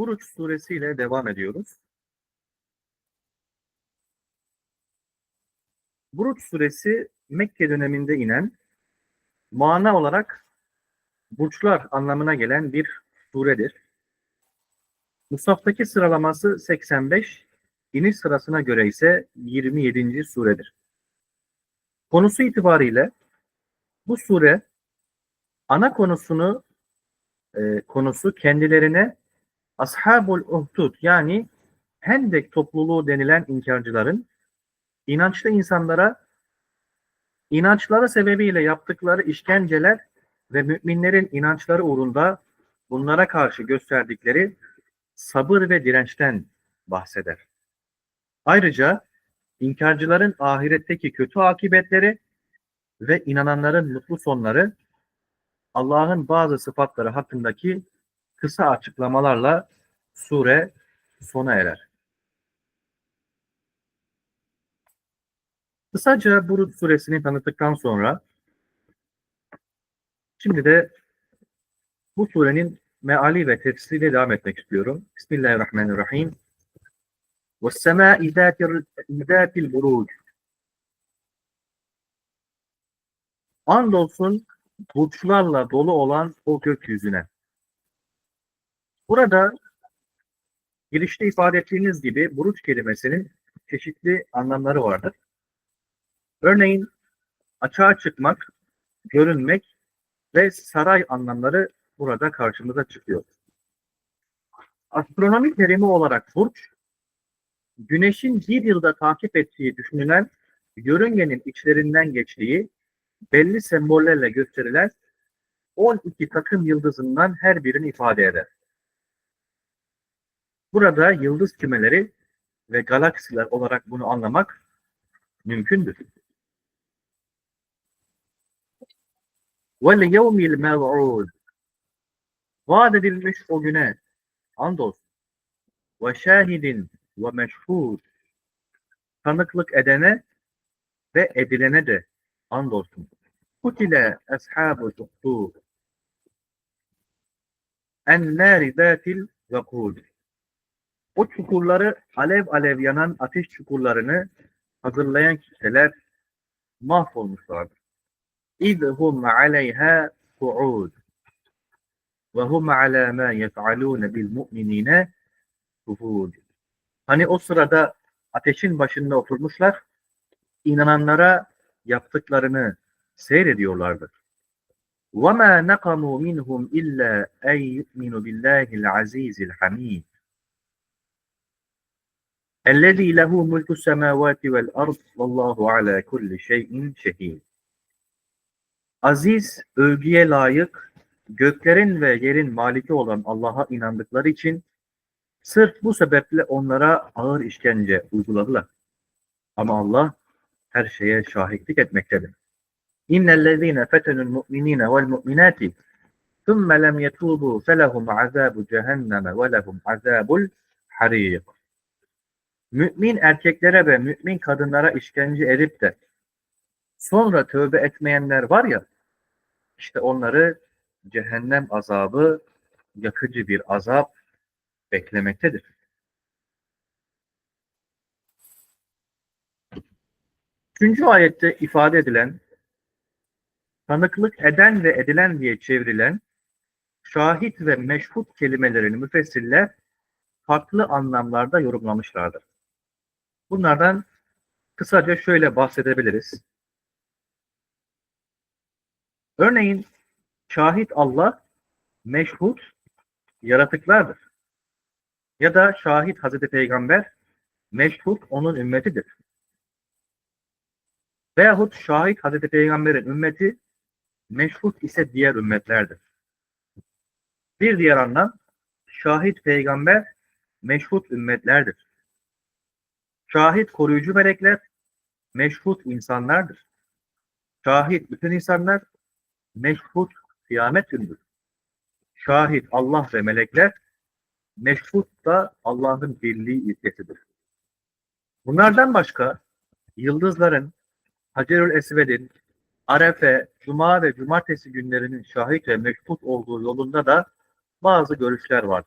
Buruç suresiyle devam ediyoruz. Buruç suresi Mekke döneminde inen mana olarak burçlar anlamına gelen bir suredir. Musaftaki sıralaması 85, iniş sırasına göre ise 27. suredir. Konusu itibariyle bu sure ana konusunu e, konusu kendilerine Ashabul Uhdud yani Hendek topluluğu denilen inkarcıların inançlı insanlara inançları sebebiyle yaptıkları işkenceler ve müminlerin inançları uğrunda bunlara karşı gösterdikleri sabır ve dirençten bahseder. Ayrıca inkarcıların ahiretteki kötü akibetleri ve inananların mutlu sonları Allah'ın bazı sıfatları hakkındaki kısa açıklamalarla sure sona erer. Kısaca Burut suresini tanıttıktan sonra şimdi de bu surenin meali ve tefsiriyle devam etmek istiyorum. Bismillahirrahmanirrahim. وَالسَّمَاءِ ذَاتِ الْبُرُوجِ Andolsun burçlarla dolu olan o gökyüzüne. Burada girişte ifade ettiğiniz gibi buruç kelimesinin çeşitli anlamları vardır. Örneğin açığa çıkmak, görünmek ve saray anlamları burada karşımıza çıkıyor. Astronomi terimi olarak burç, güneşin bir yılda takip ettiği düşünülen yörüngenin içlerinden geçtiği belli sembollerle gösterilen 12 takım yıldızından her birini ifade eder. Burada yıldız kümeleri ve galaksiler olarak bunu anlamak mümkündür. وَالْيَوْمِ الْمَوْعُودِ Vaat edilmiş o güne andolsun. Ve şahidin ve meşhur tanıklık edene ve edilene de andolsun. Kutile ashabu tuhtur en nâri zâtil vakûd o çukurları alev alev yanan ateş çukurlarını hazırlayan kimseler mahvolmuşlardır. İzhum aleyha su'ud ve hum ala ma yef'alun bil mu'minine şuhud. Hani o sırada ateşin başında oturmuşlar, inananlara yaptıklarını seyrediyorlardı. وَمَا نَقَمُوا مِنْهُمْ إِلَّا اَنْ يُؤْمِنُوا بِاللّٰهِ الْعَز۪يزِ الْحَم۪يدِ اَلَّذ۪ي لَهُ مُلْكُ السَّمَاوَاتِ وَالْأَرْضِ وَاللّٰهُ عَلَى كُلِّ شَيْءٍ شَه۪يدٍ Aziz, övgüye layık, göklerin ve yerin maliki olan Allah'a inandıkları için sırf bu sebeple onlara ağır işkence uyguladılar. Ama Allah her şeye şahitlik etmektedir. İnnellezîne fetenul mu'minîne vel mu'minâti ثُمَّ لَمْ يَتُوبُوا فَلَهُمْ عَذَابُ جَهَنَّمَ وَلَهُمْ عَذَابُ الْحَرِيقِ Mümin erkeklere ve mümin kadınlara işkence edip de sonra tövbe etmeyenler var ya, işte onları cehennem azabı, yakıcı bir azap beklemektedir. Üçüncü ayette ifade edilen, tanıklık eden ve edilen diye çevrilen, şahit ve meşhut kelimelerini müfessirler farklı anlamlarda yorumlamışlardır. Bunlardan kısaca şöyle bahsedebiliriz. Örneğin şahit Allah, meşhut yaratıklardır. Ya da şahit Hazreti Peygamber, meşhut onun ümmetidir. Veyahut şahit Hazreti Peygamber'in ümmeti, meşhut ise diğer ümmetlerdir. Bir diğer anlam, şahit peygamber, meşhut ümmetlerdir. Şahit koruyucu melekler, meşhut insanlardır. Şahit bütün insanlar, meşhut kıyamet gündür. Şahit Allah ve melekler, meşhut da Allah'ın birliği izzetidir. Bunlardan başka yıldızların, Hacerül Esved'in, Arefe, Cuma ve Cumartesi günlerinin şahit ve meşhut olduğu yolunda da bazı görüşler var.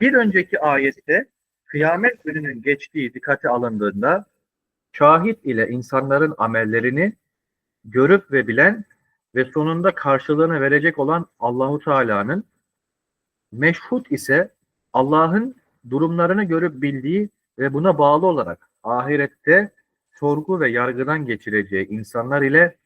Bir önceki ayette kıyamet gününün geçtiği dikkate alındığında şahit ile insanların amellerini görüp ve bilen ve sonunda karşılığını verecek olan Allahu Teala'nın meşhut ise Allah'ın durumlarını görüp bildiği ve buna bağlı olarak ahirette sorgu ve yargıdan geçireceği insanlar ile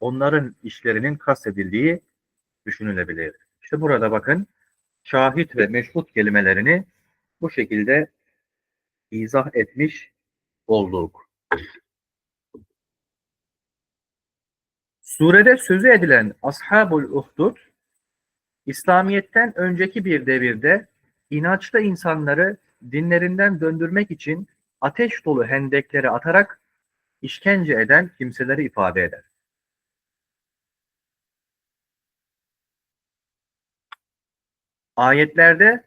onların işlerinin kastedildiği düşünülebilir. İşte burada bakın şahit ve meşhut kelimelerini bu şekilde izah etmiş olduk. Surede sözü edilen Ashabul Uhdud, İslamiyet'ten önceki bir devirde inançlı insanları dinlerinden döndürmek için ateş dolu hendekleri atarak işkence eden kimseleri ifade eder. Ayetlerde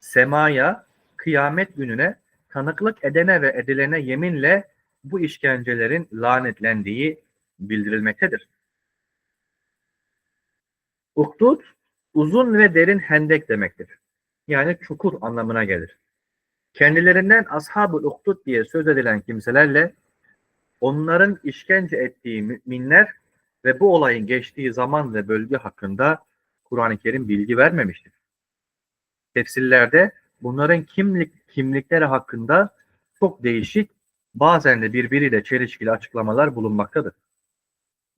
semaya, kıyamet gününe, tanıklık edene ve edilene yeminle bu işkencelerin lanetlendiği bildirilmektedir. Uhdud, uzun ve derin hendek demektir. Yani çukur anlamına gelir. Kendilerinden ashab-ı uhdud diye söz edilen kimselerle onların işkence ettiği müminler ve bu olayın geçtiği zaman ve bölge hakkında Kur'an-ı Kerim bilgi vermemiştir. Tefsirlerde bunların kimlik kimlikleri hakkında çok değişik, bazen de birbiriyle çelişkili açıklamalar bulunmaktadır.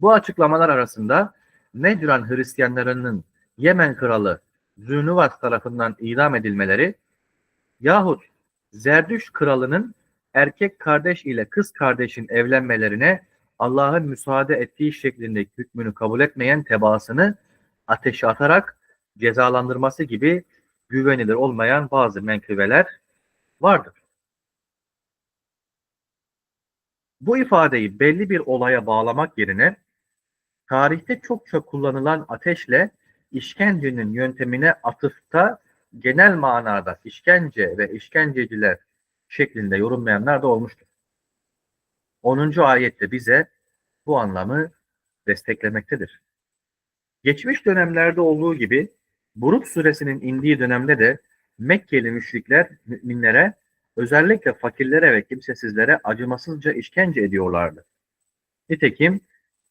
Bu açıklamalar arasında Necran Hristiyanlarının Yemen kralı Zünüvas tarafından idam edilmeleri yahut Zerdüş kralının erkek kardeş ile kız kardeşin evlenmelerine Allah'ın müsaade ettiği şeklindeki hükmünü kabul etmeyen tebaasını ateşe atarak cezalandırması gibi güvenilir olmayan bazı menkıbeler vardır. Bu ifadeyi belli bir olaya bağlamak yerine tarihte çokça kullanılan ateşle işkencenin yöntemine atıfta genel manada işkence ve işkenceciler şeklinde yorumlayanlar da olmuştur. 10. ayette bize bu anlamı desteklemektedir. Geçmiş dönemlerde olduğu gibi Buruk suresinin indiği dönemde de Mekkeli müşrikler müminlere özellikle fakirlere ve kimsesizlere acımasızca işkence ediyorlardı. Nitekim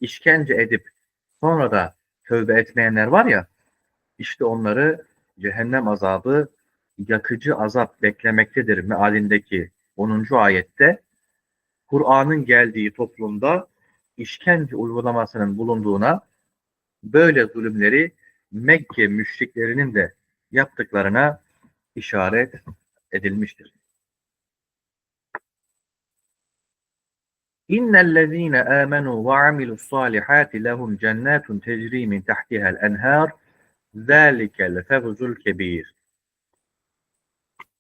işkence edip sonra da tövbe etmeyenler var ya işte onları cehennem azabı yakıcı azap beklemektedir mealindeki 10. ayette Kur'an'ın geldiği toplumda işkence uygulamasının bulunduğuna böyle zulümleri Mekke müşriklerinin de yaptıklarına işaret edilmiştir. İnnellezîne âmenû ve amilussâlihâti lehum cennâtun tecrî min tahtiha'l enhâr zâlikel fevzul kebîr.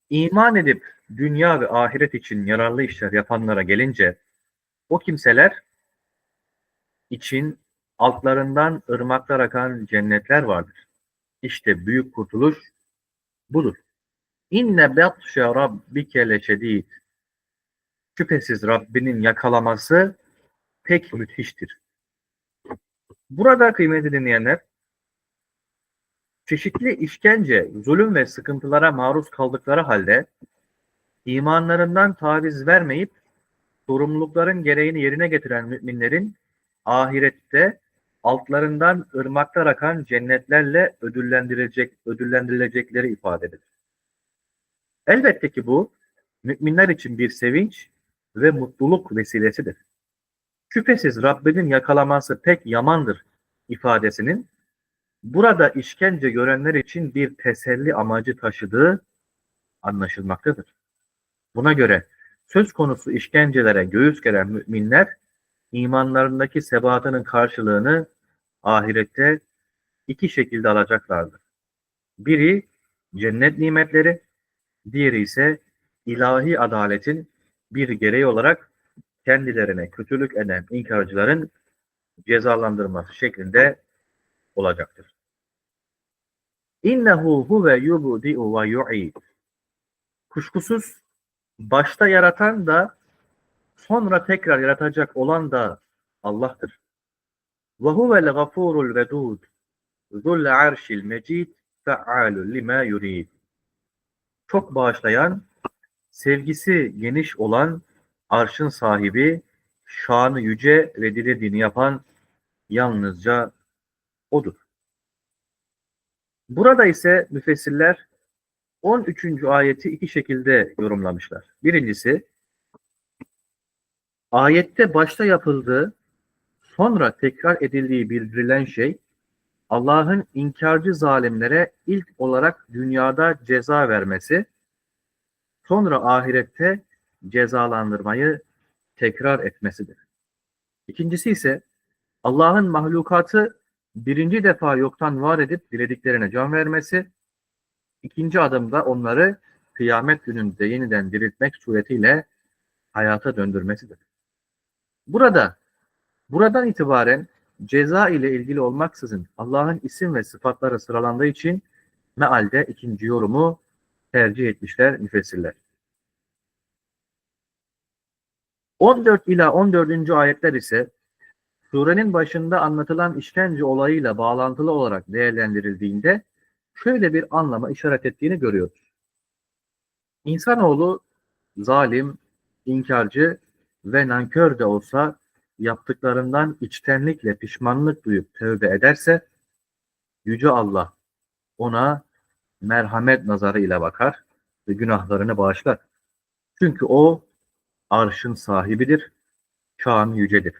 İman edip dünya ve ahiret için yararlı işler yapanlara gelince o kimseler için altlarından ırmaklar akan cennetler vardır. İşte büyük kurtuluş budur. İnne batşe rabbike leşedid. Şüphesiz Rabbinin yakalaması pek müthiştir. Burada kıymetli dinleyenler, çeşitli işkence, zulüm ve sıkıntılara maruz kaldıkları halde imanlarından taviz vermeyip sorumlulukların gereğini yerine getiren müminlerin ahirette altlarından ırmaklar akan cennetlerle ödüllendirilecek, ödüllendirilecekleri ifade edilir. Elbette ki bu müminler için bir sevinç ve mutluluk vesilesidir. Şüphesiz Rabbinin yakalaması pek yamandır ifadesinin burada işkence görenler için bir teselli amacı taşıdığı anlaşılmaktadır. Buna göre söz konusu işkencelere göğüs geren müminler imanlarındaki sebatının karşılığını ahirette iki şekilde alacaklardır. Biri cennet nimetleri, diğeri ise ilahi adaletin bir gereği olarak kendilerine kötülük eden inkarcıların cezalandırması şeklinde olacaktır. İnnehu huve yubdi'u ve yu'id. Kuşkusuz başta yaratan da sonra tekrar yaratacak olan da Allah'tır. Ve huvel gafurul vedud zul arşil mecid fe'alul lima yurid. Çok bağışlayan, sevgisi geniş olan arşın sahibi, şanı yüce ve dilediğini yapan yalnızca O'dur. Burada ise müfessirler 13. ayeti iki şekilde yorumlamışlar. Birincisi, ayette başta yapıldığı, sonra tekrar edildiği bildirilen şey, Allah'ın inkarcı zalimlere ilk olarak dünyada ceza vermesi, sonra ahirette cezalandırmayı tekrar etmesidir. İkincisi ise Allah'ın mahlukatı birinci defa yoktan var edip dilediklerine can vermesi, ikinci adımda onları kıyamet gününde yeniden diriltmek suretiyle hayata döndürmesidir. Burada, buradan itibaren ceza ile ilgili olmaksızın Allah'ın isim ve sıfatları sıralandığı için mealde ikinci yorumu tercih etmişler müfessirler. 14 ila 14. ayetler ise surenin başında anlatılan işkence olayıyla bağlantılı olarak değerlendirildiğinde şöyle bir anlama işaret ettiğini görüyoruz. İnsanoğlu zalim, inkarcı ve nankör de olsa yaptıklarından içtenlikle pişmanlık duyup tövbe ederse Yüce Allah ona merhamet nazarı ile bakar ve günahlarını bağışlar. Çünkü o arşın sahibidir, şan yücedir.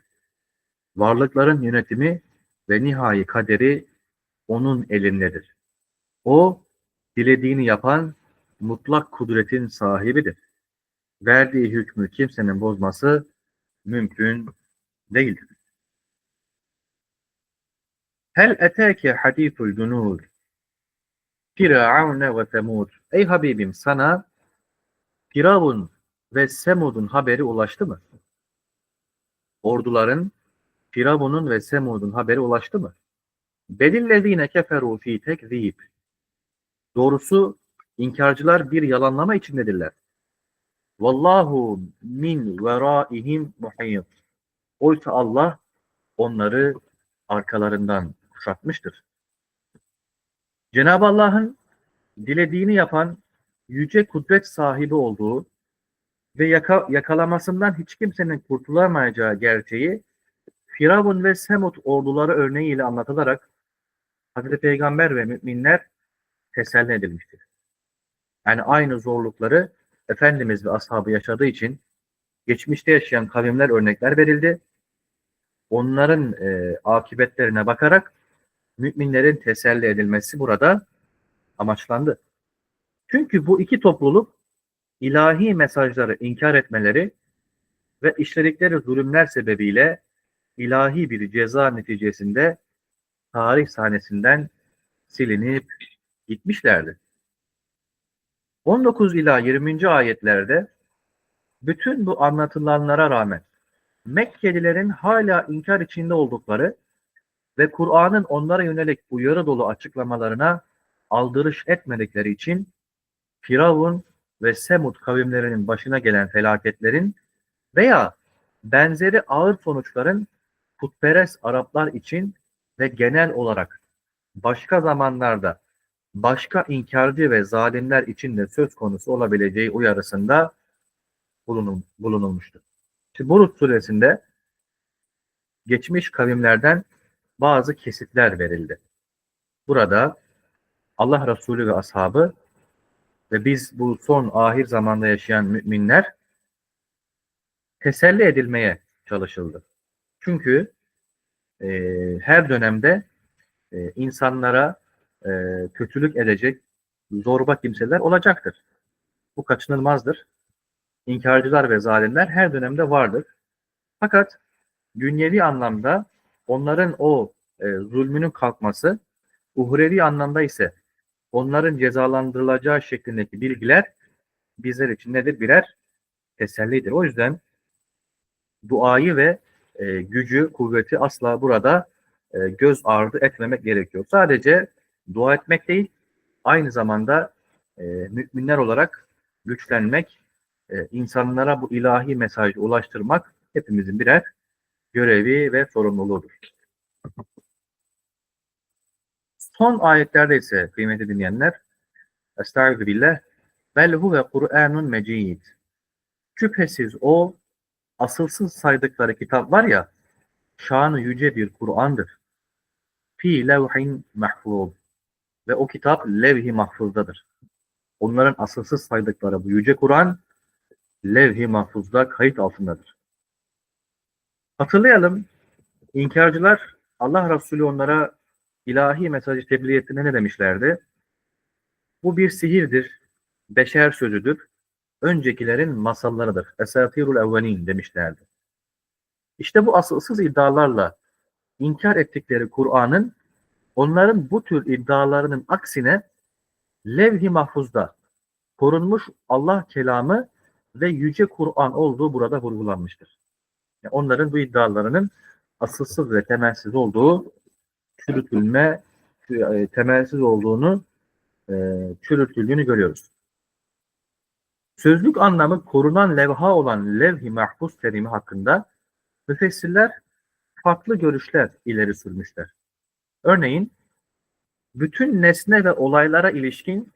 Varlıkların yönetimi ve nihai kaderi onun elindedir. O, dilediğini yapan mutlak kudretin sahibidir. Verdiği hükmü kimsenin bozması mümkün değildir. Hel eteke hadithul cunud Firavun ve Semud Ey Habibim sana Firavun ve Semud'un haberi ulaştı mı? Orduların Firavun'un ve Semud'un haberi ulaştı mı? Belillezine keferu fi tekzib. Doğrusu inkarcılar bir yalanlama içindedirler. Vallahu min veraihim muhit. Oysa Allah onları arkalarından kuşatmıştır. Cenab-ı Allah'ın dilediğini yapan yüce kudret sahibi olduğu ve yaka, yakalamasından hiç kimsenin kurtulamayacağı gerçeği Firavun ve Semut orduları örneğiyle anlatılarak Hazreti Peygamber ve müminler teselli edilmiştir. Yani aynı zorlukları Efendimiz ve ashabı yaşadığı için geçmişte yaşayan kavimler örnekler verildi. Onların e, akıbetlerine bakarak müminlerin teselli edilmesi burada amaçlandı. Çünkü bu iki topluluk ilahi mesajları inkar etmeleri ve işledikleri zulümler sebebiyle ilahi bir ceza neticesinde tarih sahnesinden silinip gitmişlerdi. 19 ila 20. ayetlerde bütün bu anlatılanlara rağmen Mekkelilerin hala inkar içinde oldukları ve Kur'an'ın onlara yönelik uyarı dolu açıklamalarına aldırış etmedikleri için Firavun ve Semud kavimlerinin başına gelen felaketlerin veya benzeri ağır sonuçların putperest Araplar için ve genel olarak başka zamanlarda başka inkarcı ve zalimler için de söz konusu olabileceği uyarısında bulunul, bulunulmuştur. Şimdi Burut suresinde geçmiş kavimlerden bazı kesitler verildi. Burada Allah Resulü ve ashabı ve biz bu son ahir zamanda yaşayan müminler teselli edilmeye çalışıldı. Çünkü e, her dönemde e, insanlara e, kötülük edecek zorba kimseler olacaktır. Bu kaçınılmazdır. İnkarcılar ve zalimler her dönemde vardır. Fakat dünyevi anlamda onların o e, zulmünün kalkması, uhrevi anlamda ise onların cezalandırılacağı şeklindeki bilgiler bizler için nedir? Birer tesellidir. O yüzden duayı ve e, gücü, kuvveti asla burada e, göz ardı etmemek gerekiyor. Sadece dua etmek değil, aynı zamanda e, müminler olarak güçlenmek, e, insanlara bu ilahi mesajı ulaştırmak hepimizin birer görevi ve sorumluluğudur. Son ayetlerde ise kıymetli dinleyenler, Estaizu billah, Bel huve Kur'anun mecid. Şüphesiz o asılsız saydıkları kitap var ya şanı yüce bir Kur'an'dır. Fi levhin mahfuz. Ve o kitap levh-i mahfuzdadır. Onların asılsız saydıkları bu yüce Kur'an levh-i mahfuzda kayıt altındadır. Hatırlayalım, inkarcılar Allah Resulü onlara ilahi mesajı tebliğ ettiğinde ne demişlerdi? Bu bir sihirdir, beşer sözüdür, öncekilerin masallarıdır. Esatirul evvelin demişlerdi. İşte bu asılsız iddialarla inkar ettikleri Kur'an'ın onların bu tür iddialarının aksine levh-i mahfuzda korunmuş Allah kelamı ve yüce Kur'an olduğu burada vurgulanmıştır. Yani onların bu iddialarının asılsız ve temelsiz olduğu çürütülme, e, temelsiz olduğunu e, çürütüldüğünü görüyoruz. Sözlük anlamı korunan levha olan levh-i mahfuz terimi hakkında müfessirler farklı görüşler ileri sürmüşler. Örneğin, bütün nesne ve olaylara ilişkin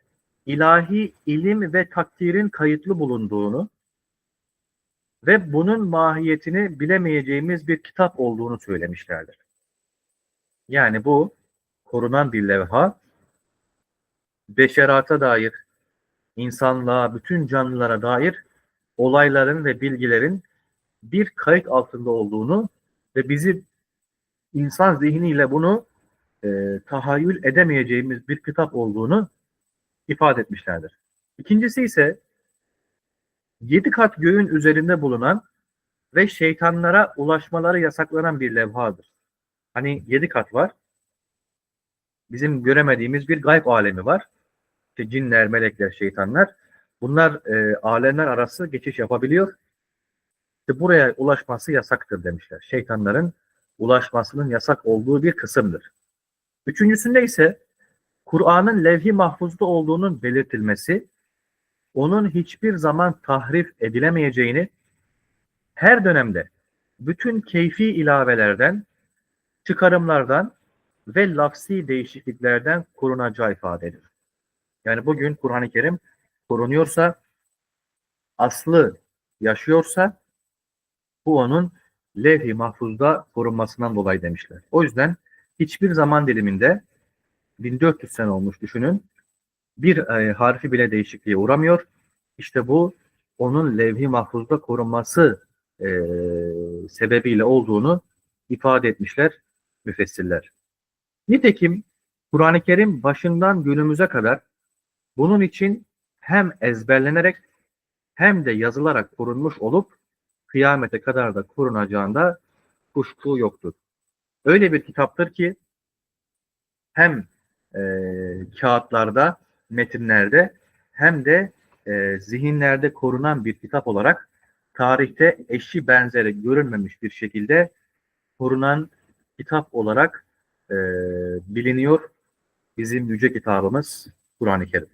ilahi ilim ve takdirin kayıtlı bulunduğunu ve bunun mahiyetini bilemeyeceğimiz bir kitap olduğunu söylemişlerdir. Yani bu korunan bir levha, beşerata dair, insanlığa, bütün canlılara dair olayların ve bilgilerin bir kayıt altında olduğunu ve bizi insan zihniyle bunu e, tahayyül edemeyeceğimiz bir kitap olduğunu ifade etmişlerdir. İkincisi ise yedi kat göğün üzerinde bulunan ve şeytanlara ulaşmaları yasaklanan bir levhadır. Hani yedi kat var. Bizim göremediğimiz bir gayb alemi var. İşte cinler, melekler, şeytanlar. Bunlar e, alemler arası geçiş yapabiliyor. İşte buraya ulaşması yasaktır demişler. Şeytanların ulaşmasının yasak olduğu bir kısımdır. Üçüncüsünde ise Kur'an'ın levh-i mahfuzda olduğunun belirtilmesi, onun hiçbir zaman tahrif edilemeyeceğini, her dönemde bütün keyfi ilavelerden, çıkarımlardan ve lafsi değişikliklerden korunacağı ifade edilir. Yani bugün Kur'an-ı Kerim korunuyorsa, aslı yaşıyorsa, bu onun levh-i mahfuzda korunmasından dolayı demişler. O yüzden hiçbir zaman diliminde 1400 sene olmuş düşünün. Bir e, harfi bile değişikliğe uğramıyor. İşte bu onun levh-i mahfuzda korunması e, sebebiyle olduğunu ifade etmişler müfessirler. Nitekim Kur'an-ı Kerim başından günümüze kadar bunun için hem ezberlenerek hem de yazılarak korunmuş olup kıyamete kadar da korunacağında kuşku yoktur. Öyle bir kitaptır ki hem e, kağıtlarda, metinlerde hem de e, zihinlerde korunan bir kitap olarak tarihte eşi benzeri görülmemiş bir şekilde korunan kitap olarak e, biliniyor bizim yüce kitabımız Kur'an-ı Kerim.